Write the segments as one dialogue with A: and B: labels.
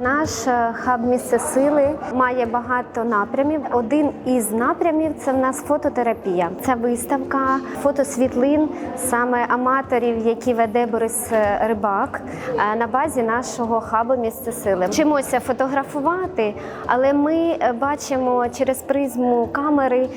A: Наш е, хаб місце сили має багато напрямів. Один із напрямів це в нас фототерапія. Це виставка фотосвітлин саме аматорів, які веде Борис е, Рибак е, на базі нашого хабу місце сили. Вчимося фотографувати, але ми бачимо через призму камери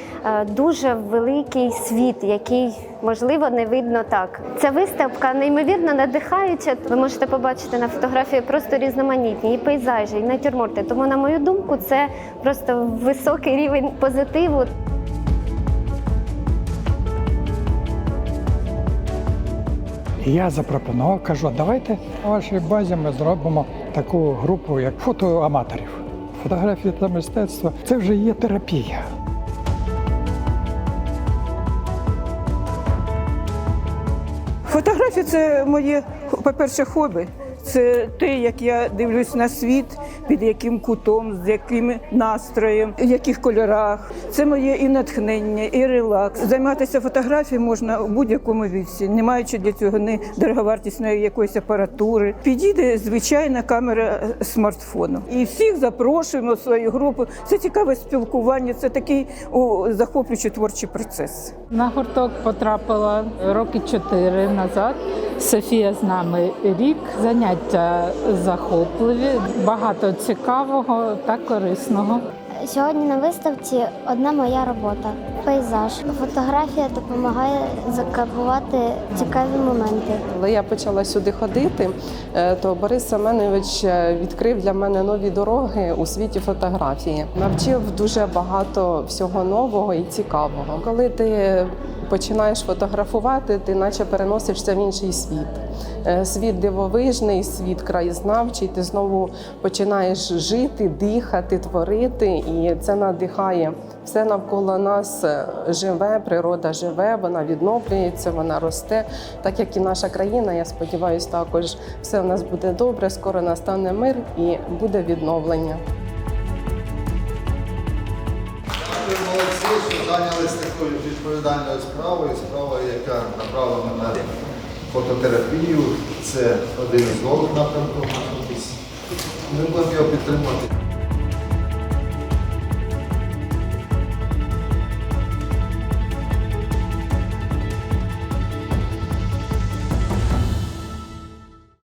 A: дуже великий світ, який можливо не видно так. Ця виставка неймовірно надихаюча. Ви можете побачити на фотографії просто різноманітні пейзажі, і натюрморти. Тому, на мою думку, це просто високий рівень позитиву.
B: Я запропонував, кажу, давайте на вашій базі ми зробимо таку групу, як фотоаматорів. Фотографія та мистецтво це вже є терапія.
C: Фотографія це моє, по-перше, хобі. Це те, як я дивлюсь на світ, під яким кутом, з яким настроєм, в яких кольорах. Це моє і натхнення, і релакс. Займатися фотографією можна у будь-якому віці, не маючи для цього ні дороговартісної якоїсь апаратури. Підійде звичайна камера смартфону. І всіх запрошуємо в свою групу. Це цікаве спілкування, це такий о, захоплюючий творчий процес.
D: На гурток потрапила роки чотири назад. Софія з нами рік. Заняття захопливі, багато цікавого та корисного.
E: Сьогодні на виставці одна моя робота пейзаж. Фотографія допомагає закарбувати цікаві моменти.
F: Коли я почала сюди ходити, е, то Борис Семенович е, відкрив для мене нові дороги у світі фотографії. Навчив дуже багато всього нового і цікавого. Коли ти починаєш фотографувати, ти наче переносишся в інший світ. Е, Світ дивовижний, світ краєзнавчий. Ти знову починаєш жити, дихати, творити, і це надихає. Все навколо нас е, живе, природа живе, вона відновлюється, вона росте. Так як і наша країна, я сподіваюся, також все у нас буде добре. Скоро настане мир і буде відновлення.
G: Ви молодці, що зайнялися такою відповідальною справою, справою, яка направлена на фототерапію. Це один із головних напрямків. Ми будемо його підтримувати.